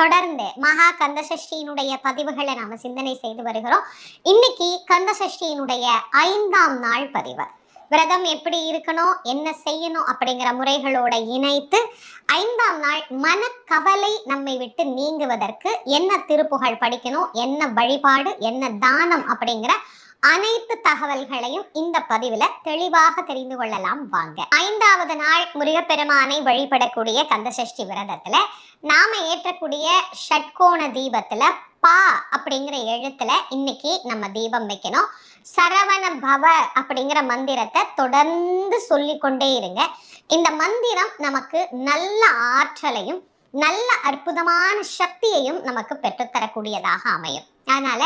தொடர்ந்து மகா கந்தசஷ்டியினுடைய பதிவுகளை நாம சிந்தனை செய்து வருகிறோம். இன்னைக்கு கந்த சஷ்டியினுடைய ஐந்தாம் நாள் பதிவு. விரதம் எப்படி இருக்கணும் என்ன செய்யணும் அப்படிங்கிற முறைகளோட இணைத்து ஐந்தாம் நாள் மனக்கவலை நம்மை விட்டு நீங்குவதற்கு என்ன திருப்புகழ் படிக்கணும் என்ன வழிபாடு என்ன தானம் அப்படிங்கிற அனைத்து தகவல்களையும் இந்த பதிவுல தெளிவாக தெரிந்து கொள்ளலாம் வாங்க. ஐந்தாவது நாள் முருகப்பெருமானை வழிபடக்கூடிய கந்தசஷ்டி விரதத்துல நாம ஏற்றக்கூடிய ஷட்கோண தீபத்துல பா அப்படிங்கிற எழுத்துல இன்னைக்கு நம்ம தீபம் வைக்கணும். சரவண பவ அப்படிங்கிற மந்திரத்தை தொடர்ந்து சொல்லிக்கொண்டே இருங்க. இந்த மந்திரம் நமக்கு நல்ல ஆற்றலையும் நல்ல அற்புதமான சக்தியையும் நமக்கு பெற்றுத்தரக்கூடியதாக அமையும். அதனால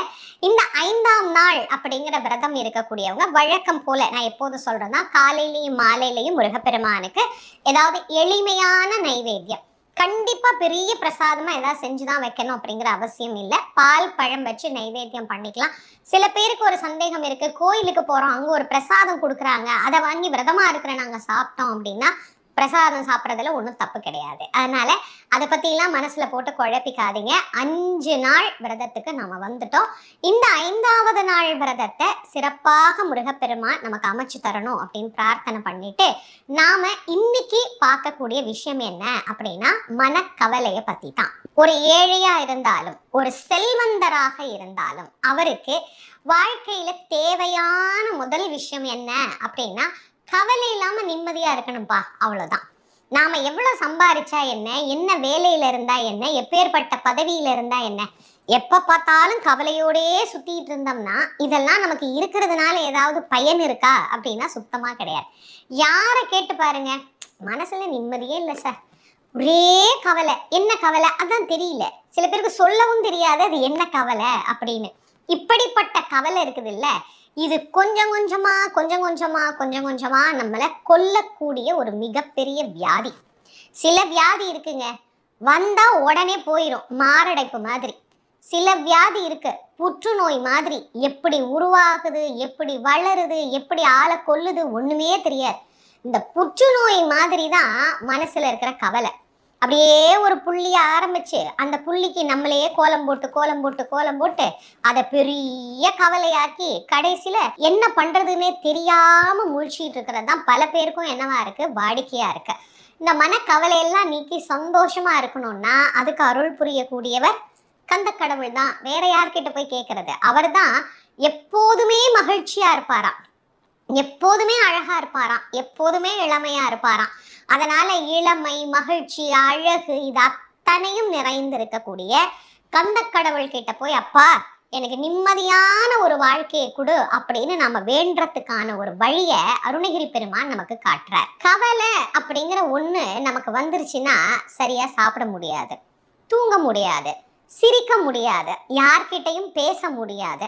இந்த ஐந்தாம் நாள் அப்படிங்கிற விரதம் இருக்கக்கூடியவங்க வழக்கம் போல நான் எப்போது சொல்றேன்னா காலையிலையும் மாலையிலையும் முருகப்பெருமானுக்கு ஏதாவது எளிமையான நைவேத்தியம். கண்டிப்பா பெரிய பிரசாதமா ஏதாவது செஞ்சுதான் வைக்கணும் அப்படிங்கிற அவசியம் இல்லை. பால் பழம் வச்சு நைவேத்தியம் பண்ணிக்கலாம். சில பேருக்கு ஒரு சந்தேகம் இருக்கு. கோயிலுக்கு போறோம் அங்க ஒரு பிரசாதம் கொடுக்குறாங்க. அதை வாங்கி விரதமா இருக்கிற நாங்க சாப்பிட்டோம் அப்படின்னா பிரசாதம் சாப்பிட்றதுல ஒன்றும் தப்பு கிடையாது. அதனால அதை பற்றிலாம் மனசில் போட்டு குழப்பிக்காதீங்க. அஞ்சு நாள் விரதத்துக்கு நம்ம வந்துட்டோம். இந்த ஐந்தாவது நாள் விரதத்தை சிறப்பாக முருகப்பெருமான் நமக்கு அமைச்சு தரணும் அப்படின்னு பிரார்த்தனை பண்ணிட்டு நாம இன்னைக்கு பார்க்கக்கூடிய விஷயம் என்ன அப்படின்னா மனக்கவலையை பற்றி தான் ஒரு ஏழையா இருந்தாலும் ஒரு செல்வந்தராக இருந்தாலும் அவருக்கு வாழ்க்கையில தேவையான முதல் விஷயம் என்ன அப்படின்னா கவலை இல்லாமல் நிம்மதியாக இருக்கணும்ப்பா அவ்வளோதான் நாம் எவ்வளோ சம்பாரிச்சா என்ன என்ன வேலையில் இருந்தா என்ன எப்பேற்பட்ட பதவியில இருந்தா என்ன எப்போ பார்த்தாலும் கவலையோடயே சுற்றிட்டு இருந்தோம்னா இதெல்லாம் நமக்கு இருக்கிறதுனால ஏதாவது பயன் இருக்கா அப்படின்னா சுத்தமாக கிடையாது. யாரை கேட்டு பாருங்க மனசுல நிம்மதியே இல்லை சார். ஒரே கவலை. என்ன கவலை? அதான் தெரியல. சில பேருக்கு சொல்லவும் தெரியாது அது என்ன கவலை அப்படின்னு. இப்படிப்பட்ட கவலை இருக்குது இல்லை இது கொஞ்சம் கொஞ்சமா கொஞ்சம் கொஞ்சமா கொஞ்சம் கொஞ்சமா நம்மளை கொல்லக்கூடிய ஒரு மிகப்பெரிய வியாதி. சில வியாதி இருக்குங்க. வந்தா உடனே போயிடும் மாரடைப்பு மாதிரி. சில வியாதி இருக்கு புற்றுநோய் மாதிரி. எப்படி உருவாகுது எப்படி வளருது எப்படி ஆளை கொல்லுது ஒண்ணுமே தெரியாது. இந்த புற்றுநோய் மாதிரி தான் மனசுல இருக்கிற கவலை. அப்படியே ஒரு புள்ளிய ஆரம்பிச்சு அந்த புள்ளிக்கு நம்மளையே கோலம் போட்டு கோலம் போட்டு கோலம் போட்டு அதை பெரிய கவலையாக்கி கடைசியில என்ன பண்றதுன்னே தெரியாம முழிச்சிட்டு இருக்கிறது தான் பல பேருக்கும் என்னவா இருக்கு? வாடிக்கையா இருக்கு. இந்த மனக்கவலையெல்லாம் நீக்கி சந்தோஷமா இருக்கணும்னா அதுக்கு அருள் புரியக்கூடியவர் கந்த கடவுள் தான். வேற யார்கிட்ட போய் கேட்கறது அவர் தான் எப்போதுமே மகிழ்ச்சியா இருப்பாராம். எப்போதுமே அழகா இருப்பாராம். எப்போதுமே இளமையா இருப்பாராம். அதனால இளமை மகிழ்ச்சி அழகு இது அத்தனையும் நிறைந்திருக்கக்கூடிய கந்த கடவுள் கிட்ட போய் அப்பா எனக்கு நிம்மதியான ஒரு வாழ்க்கையை கொடு அப்படின்னு நம்ம வேண்டறதுக்கான ஒரு வழியை அருணகிரி பெருமான் நமக்கு காட்டுறார். கவலை அப்படிங்கிற ஒன்று நமக்கு வந்துருச்சுன்னா சரியாக சாப்பிட முடியாது தூங்க முடியாது சிரிக்க முடியாது யார்கிட்டையும் பேச முடியாது.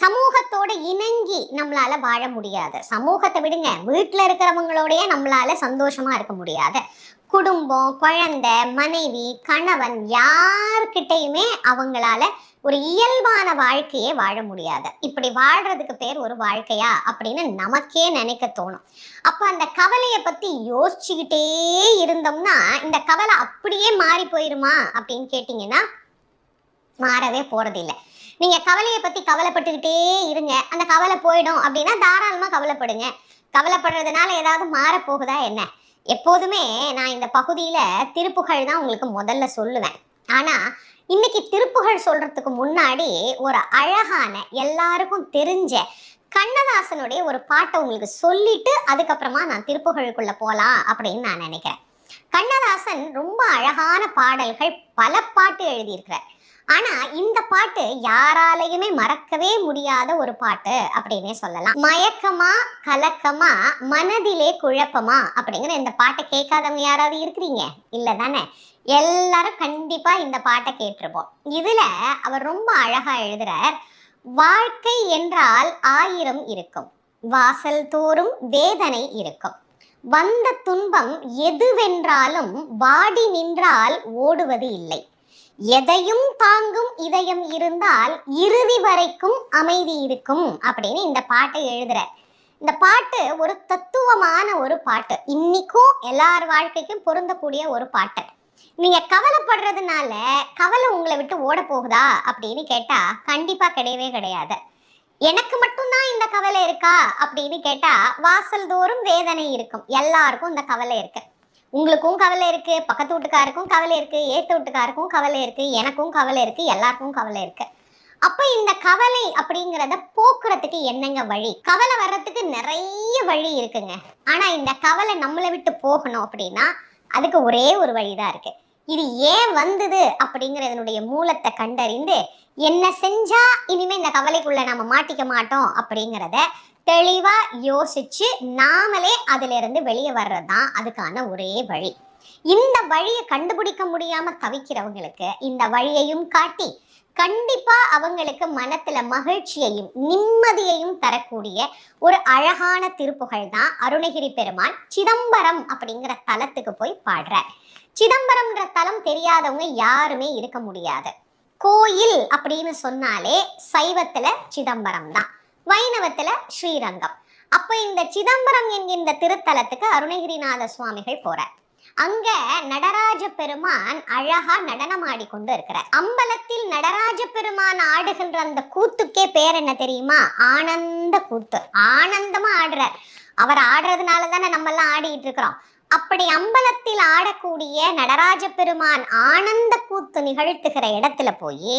சமூகத்தோட இணங்கி நம்மளால வாழ முடியாது. சமூகத்தை விடுங்க. வீட்டில் இருக்கிறவங்களோடயே நம்மளால சந்தோஷமா இருக்க முடியாது. குடும்பம் குழந்தை மனைவி கணவன் யார்கிட்டையுமே அவங்களால ஒரு இயல்பான வாழ்க்கையே வாழ முடியாது. இப்படி வாழ்றதுக்கு பேர் ஒரு வாழ்க்கையா? அப்படின்னு நமக்கே நினைக்க தோணும். அப்போ அந்த கவலையை பற்றி யோசிச்சுக்கிட்டே இருந்தோம்னா இந்த கவலை அப்படியே மாறி போயிருமா அப்படின்னு கேட்டிங்கன்னா மாறவே போகிறதில்லை நீங்க கவலையை பத்தி கவலைப்பட்டுக்கிட்டே இருங்க. அந்த கவலை போயிடும் அப்படின்னா தாராளமா கவலைப்படுங்க. கவலைப்படுறதுனால ஏதாவது மாற போகுதா என்ன? எப்போதுமே நான் இந்த பகுதியில திருப்புகழ் தான் உங்களுக்கு முதல்ல சொல்லுவேன். ஆனா இன்னைக்கு திருப்புகழ் சொல்றதுக்கு முன்னாடி ஒரு அழகான எல்லாருக்கும் தெரிஞ்ச கண்ணதாசனுடைய ஒரு பாட்டை உங்களுக்கு சொல்லிட்டு அதுக்கப்புறமா நான் திருப்புகழுக்குள்ள போகலாம் அப்படின்னு நான் நினைக்கிறேன். கண்ணதாசன் ரொம்ப அழகான பாடல்கள் பல பாட்டு எழுதியிருக்கிறார். ஆனா இந்த பாட்டு யாராலையுமே மறக்கவே முடியாத ஒரு பாட்டு அப்படின்னே சொல்லலாம். மயக்கமா கலக்கமா மனதிலே குழப்பமா அப்படிங்கிற இந்த பாட்டை கேட்காதவங்க யாராவது இருக்கிறீங்க? இல்லை தானே? எல்லாரும் கண்டிப்பா இந்த பாட்டை கேட்டிருப்போம். இதுல அவர் ரொம்ப அழகா எழுதுறார் வாழ்க்கை என்றால் ஆயிரம் இருக்கும் வாசல் தோறும் வேதனை இருக்கும். வந்த துன்பம் எதுவென்றாலும் வாடி நின்றால் ஓடுவது இல்லை. எதையும் தாங்கும் இதயம் இருந்தால் இறுதி வரைக்கும் அமைதி இருக்கும் அப்படின்னு இந்த பாட்டை எழுதுற. இந்த பாட்டு ஒரு தத்துவமான ஒரு பாட்டு. இன்னைக்கும் எல்லார் வாழ்க்கைக்கும் பொருந்தக்கூடிய ஒரு பாட்டு. நீங்க கவலைப்படுறதுனால கவலை உங்களை விட்டு ஓட போகுதா அப்படின்னு கேட்டா கண்டிப்பா கிடையவே கிடையாது. எனக்கு மட்டும்தான் இந்த கவலை இருக்கா அப்படின்னு கேட்டா வாசல் தோறும் வேதனை இருக்கும். எல்லாருக்கும் இந்த கவலை இருக்கு. உங்களுக்கும் கவலை இருக்கு பக்கத்து வீட்டுக்காருக்கும் கவலை இருக்கு ஏத்த வீட்டுக்காருக்கும் கவலை இருக்கு எனக்கும் கவலை இருக்கு எல்லாருக்கும் கவலை இருக்கு. அப்ப இந்த கவலை அப்படிங்கிறத போக்குறதுக்கு என்னங்க வழி? கவலை வர்றதுக்கு நிறைய வழி இருக்குங்க. ஆனா இந்த கவலை நம்மளை விட்டு போகணும் அப்படின்னா அதுக்கு ஒரே ஒரு வழிதான் இருக்கு. இது ஏன் வந்தது அப்படிங்கறதனுடைய மூலத்தை கண்டறிந்து என்ன செஞ்சா இனிமே இந்த கவலைக்குள்ள நம்ம மாட்டிக்க மாட்டோம் அப்படிங்கிறத தெளிவா யோசிச்சு நாமளே அதுல இருந்து வெளியே வர்றதுதான் அதுக்கான ஒரே வழி. இந்த வழியை கண்டுபிடிக்க முடியாம தவிக்கிறவங்களுக்கு இந்த வழியையும் காட்டி கண்டிப்பா அவங்களுக்கு மனத்துல மகிழ்ச்சியையும் நிம்மதியையும் தரக்கூடிய ஒரு அழகான திருப்புகழ் தான் அருணகிரி பெருமான் சிதம்பரம் அப்படிங்கிற தலத்துக்கு போய் பாடுறார். சிதம்பரம்ன்ற தலம் தெரியாதவங்க யாருமே இருக்க முடியாது. கோயில் அப்படின்னு சொன்னாலே சைவத்துல சிதம்பரம் தான். வைணவத்துல ஸ்ரீரங்கம். அப்ப இந்த சிதம்பரம் என்கின்ற திருத்தலத்துக்கு அருணகிரிநாத சுவாமிகள் போறார். அங்க நடராஜ பெருமான் அழகா நடனமாடி கொண்டு இருக்கிறார். அம்பலத்தில் நடராஜ பெருமான் ஆடுகின்ற அந்த கூத்துக்கே பேர் என்ன தெரியுமா? ஆனந்த கூத்து. ஆனந்தமா ஆடுறார். அவர் ஆடுறதுனால தானே நம்ம எல்லாம் ஆடிட்டு இருக்கிறோம். அப்படி அம்பலத்தில் ஆடக்கூடிய நடராஜ பெருமான் ஆனந்த கூத்து நிகழ்த்துகிற இடத்துல போய்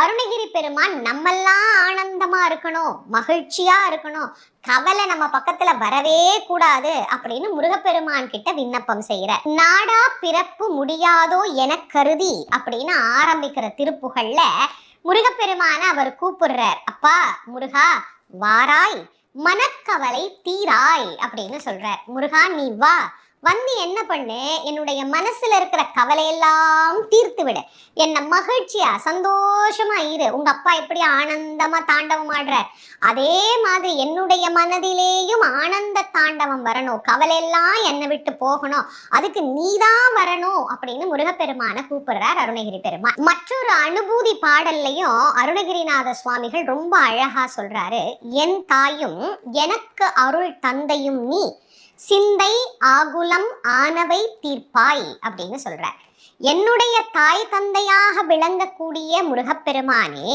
அருணகிரி பெருமான் நம்மெல்லாம் ஆனந்தமா இருக்கணும் மகிழ்ச்சியா இருக்கணும் கவலை நம்ம பக்கத்துல வரவே கூடாது அப்படின்னு முருகப்பெருமான் கிட்ட விண்ணப்பம் செய்யற. நாடா பிறப்பு முடியாதோ என கருதி அப்படின்னு ஆரம்பிக்கிற திருப்புகள்ல முருகப்பெருமான அவர் கூப்பிடுறார். அப்பா முருகா வாராய் மனக்கவலை தீராய் அப்படின்னு சொல்றார். முருகா நீ வா வந்து என்ன பண்ணு? என்னுடைய மனசுல இருக்கிற கவலையெல்லாம் தீர்த்து விடு என்ன மகிழ்ச்சியா சந்தோஷமா இரு. உங்க அப்பா எப்படி ஆனந்தமா தாண்டவம் ஆடுற அதே மாதிரி என்னுடைய மனதிலேயும் ஆனந்த தாண்டவம் வரணும். கவலையெல்லாம் என்னை விட்டு போகணும். அதுக்கு நீதான் வரணும் அப்படின்னு முருகப்பெருமான கூப்பிடுறார் அருணகிரி பெருமான். மற்றொரு அனுபூதி பாடல்லையும் அருணகிரிநாத சுவாமிகள் ரொம்ப அழகா சொல்றாரு என் தாயும் எனக்கு அருள் தந்தையும் நீ. சிந்தை ஆகுலம் ஆனவை தீர்ப்பாய் அப்படின்னு சொல்றார். என்னுடைய தாய் தந்தையாக விளங்கக்கூடிய முருகப்பெருமானே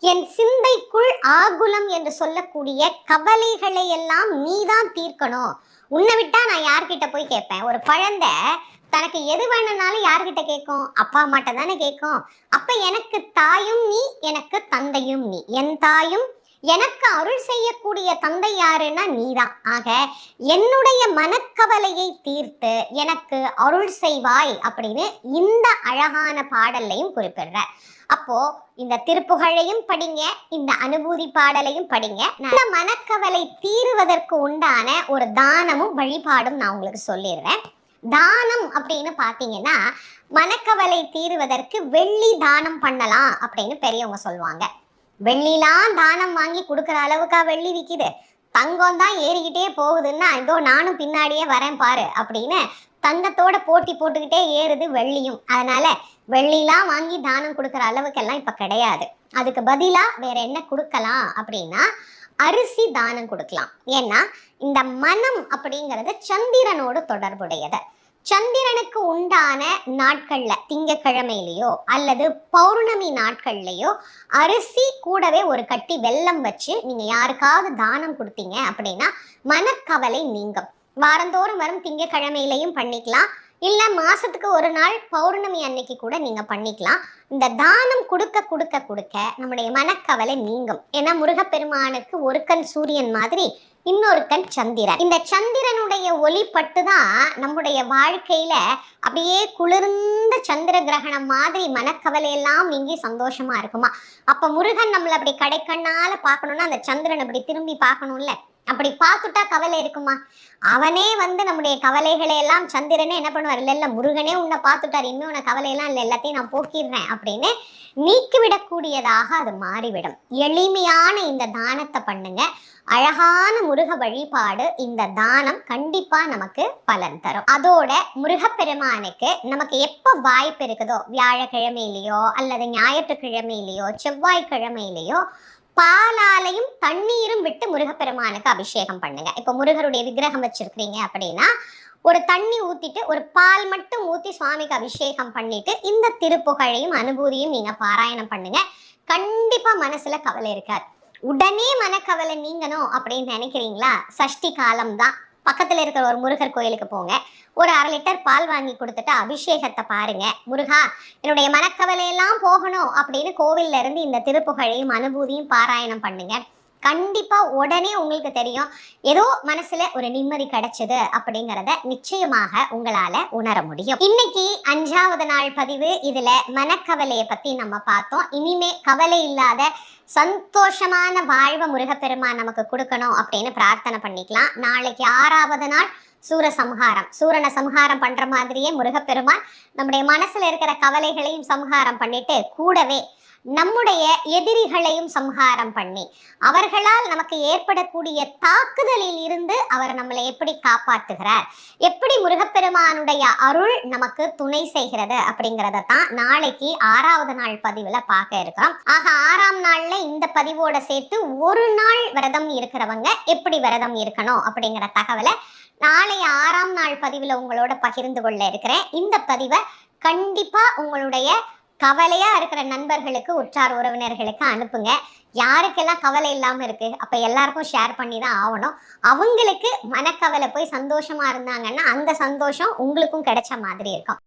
என் சிந்தைக்குள் ஆகுலம் என்று சொல்லக்கூடிய கவலைகளை எல்லாம் நீதான் தீர்க்கணும். உன்னை விட்டா நான் யார்கிட்ட போய் கேட்பேன்? ஒரு குழந்தை தனக்கு எது வேணும்னாலும் யார்கிட்ட கேட்கும்? அப்பா அம்மாட்ட தானே கேட்கும். அப்ப எனக்கு தாயும் நீ எனக்கு தந்தையும் நீ. என் தாயும் எனக்கு அருள் செய்யக்கூடிய தந்தை யாருன்னா நீதான். ஆக என்னுடைய மனக்கவலையை தீர்த்து எனக்கு அருள் செய்வாய் அப்படின்னு இந்த அழகான பாடல்லையும் குறிப்பிடுற அப்போ இந்த திருப்புகழையும் படிங்க இந்த அனுபூதி பாடலையும் படிங்க. இந்த மனக்கவலை தீருவதற்கு உண்டான ஒரு தானமும் வழிபாடும் நான் உங்களுக்கு சொல்லிடுறேன். தானம் அப்படின்னு பார்த்தீங்கன்னா மனக்கவலை தீருவதற்கு வெள்ளி தானம் பண்ணலாம் அப்படின்னு பெரியவங்க சொல்லுவாங்க. வெள்ளிலாம் தானம் வாங்கி கொடுக்குற அளவுக்கா வெள்ளி விற்கிது தங்கம் தான் ஏறிக்கிட்டே போகுதுன்னா இதோ நானும் பின்னாடியே வரேன் பாரு அப்படின்னு தங்கத்தோட போட்டி போட்டுக்கிட்டே ஏறுது வெள்ளியும். அதனால வெள்ளிலாம் வாங்கி தானம் கொடுக்குற அளவுக்கெல்லாம் இப்போ கிடையாது. அதுக்கு பதிலாக வேற என்ன கொடுக்கலாம் அப்படின்னா அரிசி தானம் கொடுக்கலாம். ஏன்னா இந்த மனம் அப்படிங்கிறது சந்திரனோடு தொடர்புடையது. சந்திரனுக்கு உண்டான நாட்கள்ல திங்கக்கிழமையிலையோ அல்லது பௌர்ணமி நாட்கள்லையோ அரிசி கூடவே ஒரு கட்டி வெள்ளம் வச்சு நீங்க யாருக்காவது தானம் கொடுத்தீங்க அப்படின்னா மனக்கவலை நீங்கும். வாரந்தோறும் வரும் திங்கக்கிழமையிலையும் பண்ணிக்கலாம். இல்ல மாசத்துக்கு ஒரு நாள் பௌர்ணமி அன்னைக்கு கூட நீங்க பண்ணிக்கலாம். இந்த தானம் கொடுக்க கொடுக்க கொடுக்க நம்முடைய மனக்கவலை நீங்கும். ஏன்னா முருகப்பெருமானுக்கு ஒரு கண் சூரியன் மாதிரி இன்னொரு கண் சந்திரன். இந்த சந்திரனுடைய ஒளி பட்டுதான் நம்முடைய வாழ்க்கையில அப்படியே குளிர்ந்த சந்திர கிரகணம் மாதிரி மனக்கவலை எல்லாம் நீங்கி சந்தோஷமா இருக்குமா? அப்ப முருகன் நம்மளை அப்படி கடைக்கண்ணால பார்க்கணும்னா அந்த சந்திரன் அப்படி திரும்பி பார்க்கணும்ல. அப்படி பார்த்துட்டா கவலை இருக்குமா? அவனே வந்து நம்முடைய கவலைகளை எல்லாம் சந்திரனே என்ன பண்ணுவார்? இல்லை இல்லை முருகனே உன்னை பார்த்துட்டார். இன்னும் உன கவலையெல்லாம் இல்லை. எல்லாத்தையும் நான் போக்கிடுறேன் அப்படின்னு நீக்கிவிடக்கூடியதாக அது மாறிவிடும். எளிமையான இந்த தானத்தை பண்ணுங்க. அழகான முருக வழிபாடு இந்த தானம் கண்டிப்பா நமக்கு பலன் தரும். அதோட முருகப்பெருமானுக்கு நமக்கு எப்ப வாய்ப்பு இருக்குதோ வியாழக்கிழமையிலேயோ அல்லது ஞாயிற்றுக்கிழமையிலேயோ செவ்வாய்க்கிழமையிலேயோ பாலாலையும் தண்ணீரும் விட்டு முருகப்பெருமானுக்கு அபிஷேகம் பண்ணுங்க. இப்போ முருகருடைய விக்கிரகம் வச்சிருக்கிறீங்க அப்படின்னா ஒரு தண்ணி ஊத்திட்டு ஒரு பால் மட்டும் ஊத்தி சுவாமிக்கு அபிஷேகம் பண்ணிட்டு இந்த திருப்புகழையும் அனுபூதியும் நீங்க பாராயணம் பண்ணுங்க. கண்டிப்பா மனசுல கவலை இருக்காது. உடனே மனக்கவலை நீங்கணும் அப்படின்னு நினைக்கிறீங்களா? சஷ்டி காலம் தான். இருக்கிற ஒரு முருகர் கோயிலுக்கு போங்க. ஒரு அரை லிட்டர் பால் வாங்கி கொடுத்துட்டு அபிஷேகத்தை பாருங்க. முருகா என்னுடைய மனக்கவலையெல்லாம் போகணும் அப்படின்னு கோவில்ல இருந்து இந்த திருப்புகழையும் அனுபூதியும் பாராயணம் பண்ணுங்க. கண்டிப்பா உடனே உங்களுக்கு தெரியும். ஏதோ மனசுல ஒரு நிம்மதி கிடைச்சது அப்படிங்கிறத நிச்சயமாக உங்களால உணர முடியும். இன்னைக்கு அஞ்சாவது நாள் பதிவு. இதுல மனக்கவலையை பத்தி நம்ம பார்த்தோம். இனிமே கவலை இல்லாத சந்தோஷமான வாழ்வை முருகப்பெருமான் நமக்கு கொடுக்கணும் அப்படின்னு பிரார்த்தனை பண்ணிக்கலாம். நாளைக்கு ஆறாவது நாள் சூர சம்ஹாரம் சூரனை சம்ஹாரம் பண்ற மாதிரியே முருகப்பெருமான் நம்முடைய மனசுல இருக்கிற கவலைகளையும் சம்ஹாரம் பண்ணிட்டு கூடவே நம்முடைய எதிரிகளையும் சம்ஹாரம் பண்ணி அவர்களால் நமக்கு ஏற்படக்கூடிய தாக்குதலில் இருந்து அவர் நம்மளை எப்படி காப்பாற்றுகிறார்? எப்படி முருகப்பெருமானுடைய அருள் நமக்கு துணை செய்கிறது அப்படிங்கிறத தான் நாளைக்கு ஆறாவது நாள் பதிவில் பார்க்க இருக்கிறோம். ஆக ஆறாம் நாள்ல இந்த பதிவோட சேர்த்து ஒரு நாள் விரதம் இருக்கிறவங்க எப்படி விரதம் இருக்கணும் அப்படிங்கிற தகவலை நாளைய ஆறாம் நாள் பதிவில் உங்களோட பகிர்ந்து கொள்ள இருக்கிறேன். இந்த பதிவை கண்டிப்பாக உங்களுடைய கவலையா இருக்கிற நண்பர்களுக்கு உற்றார் உறவினர்களுக்கு அனுப்புங்க. யாருக்கெல்லாம் கவலை இல்லாமல் இருக்கு அப்போ எல்லாருக்கும் ஷேர் பண்ணி தான் ஆகணும். அவங்களுக்கு மனக்கவலை போய் சந்தோஷமா இருந்தாங்கன்னா அந்த சந்தோஷம் உங்களுக்கும் கிடைச்ச மாதிரி இருக்கும்.